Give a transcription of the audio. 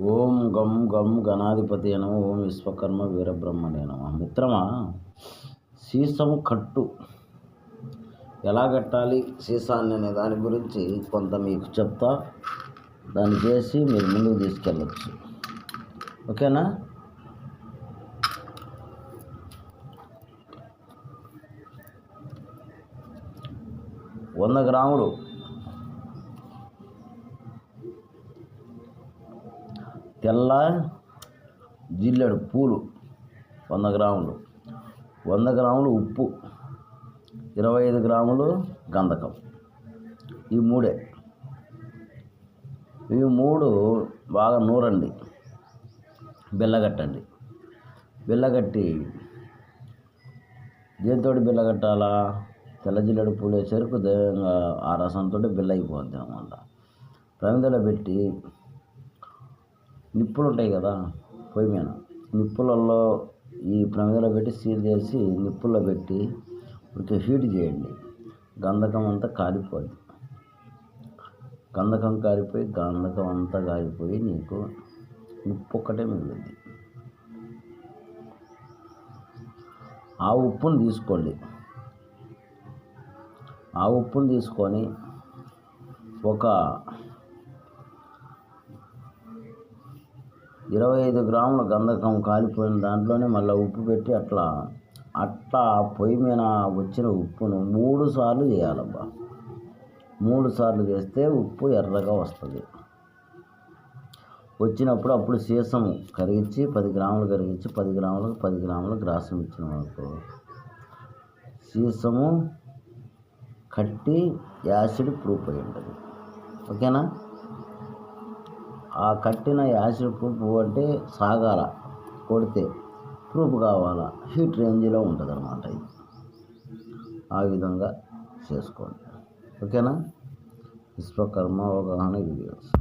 ఓం గం గం గణాధిపతి అనమ ఓం విశ్వకర్మ వీరబ్రహ్మణే నమ. మిత్రమా సీసం కట్టు ఎలా కట్టాలి సీసాన్ని అనే దాని గురించి కొంత మీకు చెప్తా. దాన్ని చేసి మీరు ముందుకు తీసుకెళ్ళచ్చు. ఓకేనా? వంద గ్రాములు తెల్ల జిల్లెడు పూలు వంద గ్రాములు. వంద గ్రాములు ఉప్పు ఇరవై ఐదు గ్రాములు గంధకం. ఈ మూడే. ఈ మూడు బాగా నూరండి. బిల్లగట్టండి బిల్లగట్టి దేంతో బిల్లగట్టాలా తెల్ల జిల్లెడు పూలు వేసరికి ఆ రసంతో బిల్ల అయిపోద్ది అనమాట ప్రమిదలో పెట్టి నిప్పులు ఉంటాయి కదా పొయ్యి మీద. నిప్పులలో ఈ ప్రమిదలో పెట్టి సీల్ చేసి నిప్పుల్లో పెట్టి కొంచెం హీట్ చేయండి. గంధకం అంతా కాలిపోద్ది గంధకం కారిపోయి గంధకం అంతా కారిపోయి నీకు ఉప్పు ఒక్కటే మిగిలింది ఆ ఉప్పును తీసుకోండి. ఆ ఉప్పును తీసుకొని ఒక ఇరవై ఐదు గ్రాముల గంధకం కాలిపోయిన దాంట్లోనే మళ్ళీ ఉప్పు పెట్టి అట్లా అట్లా పొయ్యి మీద వచ్చిన ఉప్పును మూడు సార్లు చేయాలబ్బా. మూడు సార్లు చేస్తే ఉప్పు ఎర్రగా వస్తుంది. వచ్చినప్పుడు అప్పుడు సీసం కరిగించి పది గ్రాములు కరిగించి పది గ్రాములకు పది గ్రాముల గ్రాసం ఇచ్చిన మనకు సీసము కట్టి యాసిడ్ ప్రూఫ్ అయి ఉంటుంది. ఓకేనా? ఆ కట్టిన యాసిడ్ ప్రూఫ్ అంటే సాగాల కొడితే ప్రూఫ్ కావాలా? హీట్ రేంజ్లో ఉంటుంది అనమాట ఇది. ఆ విధంగా చేసుకోండి. ఓకేనా? విశ్వకర్మ అవగాహన వీడియోస్.